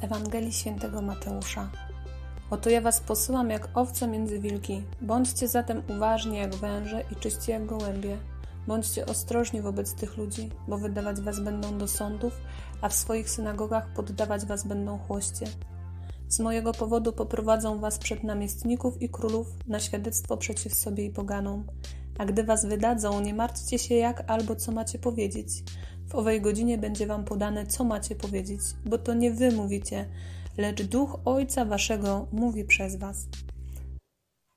Ewangelii Świętego Mateusza. Oto ja was posyłam jak owce między wilki. Bądźcie zatem uważni jak węże i czyści jak gołębie. Bądźcie ostrożni wobec tych ludzi, bo wydawać was będą do sądów, a w swoich synagogach poddawać was będą chłoście. Z mojego powodu poprowadzą was przed namiestników i królów na świadectwo przeciw sobie i poganom. A gdy was wydadzą, nie martwcie się jak albo co macie powiedzieć. W owej godzinie będzie wam podane, co macie powiedzieć, bo to nie wy mówicie, lecz duch Ojca waszego mówi przez was.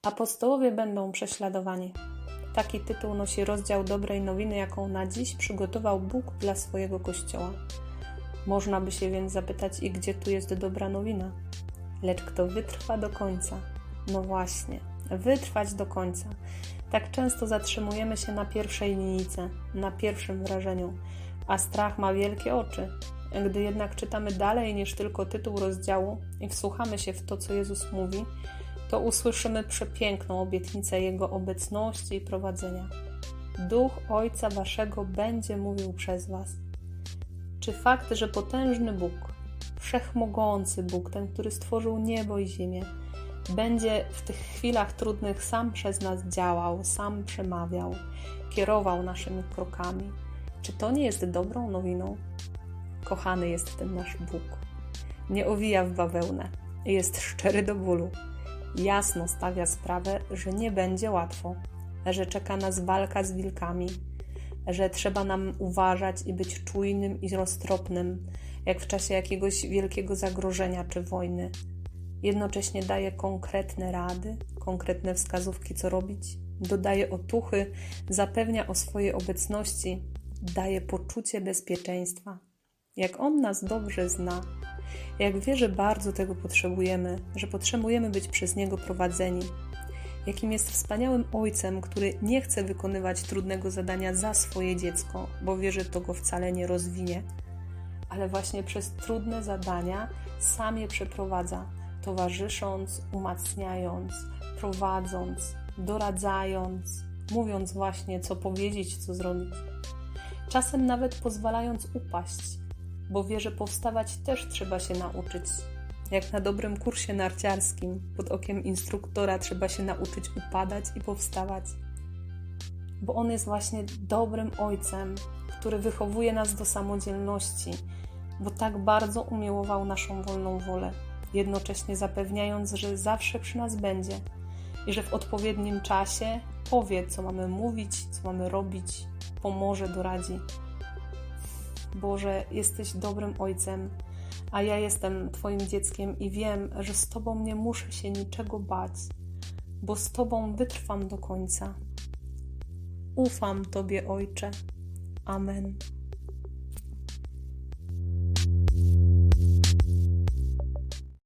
Apostołowie będą prześladowani. Taki tytuł nosi rozdział dobrej nowiny, jaką na dziś przygotował Bóg dla swojego kościoła. Można by się więc zapytać, i gdzie tu jest dobra nowina? Lecz kto wytrwa do końca? No właśnie, wytrwać do końca. Tak często zatrzymujemy się na pierwszej linijce, na pierwszym wrażeniu, a strach ma wielkie oczy. Gdy jednak czytamy dalej niż tylko tytuł rozdziału i wsłuchamy się w to, co Jezus mówi, to usłyszymy przepiękną obietnicę Jego obecności i prowadzenia. Duch Ojca Waszego będzie mówił przez Was. Czy fakt, że potężny Bóg, wszechmogący Bóg, ten, który stworzył niebo i ziemię, będzie w tych chwilach trudnych sam przez nas działał, sam przemawiał, kierował naszymi krokami. Czy to nie jest dobrą nowiną? Kochany jest ten nasz Bóg. Nie owija w bawełnę, jest szczery do bólu. Jasno stawia sprawę, że nie będzie łatwo, że czeka nas walka z wilkami, że trzeba nam uważać i być czujnym i roztropnym, jak w czasie jakiegoś wielkiego zagrożenia czy wojny jednocześnie daje konkretne rady, konkretne wskazówki, co robić, dodaje otuchy, zapewnia o swojej obecności, daje poczucie bezpieczeństwa. Jak On nas dobrze zna, jak wie, że bardzo tego potrzebujemy, że potrzebujemy być przez Niego prowadzeni, jakim jest wspaniałym ojcem, który nie chce wykonywać trudnego zadania za swoje dziecko, bo wie, że to go wcale nie rozwinie, ale właśnie przez trudne zadania sam je przeprowadza, towarzysząc, umacniając, prowadząc, doradzając, mówiąc właśnie, co powiedzieć, co zrobić. Czasem nawet pozwalając upaść, bo wie, że powstawać też trzeba się nauczyć. Jak na dobrym kursie narciarskim, pod okiem instruktora trzeba się nauczyć upadać i powstawać. Bo on jest właśnie dobrym ojcem, który wychowuje nas do samodzielności, bo tak bardzo umiłował naszą wolną wolę jednocześnie zapewniając, że zawsze przy nas będzie i że w odpowiednim czasie powie, co mamy mówić, co mamy robić, pomoże, doradzi. Boże, jesteś dobrym ojcem, a ja jestem Twoim dzieckiem i wiem, że z Tobą nie muszę się niczego bać, bo z Tobą wytrwam do końca. Ufam Tobie, Ojcze. Amen.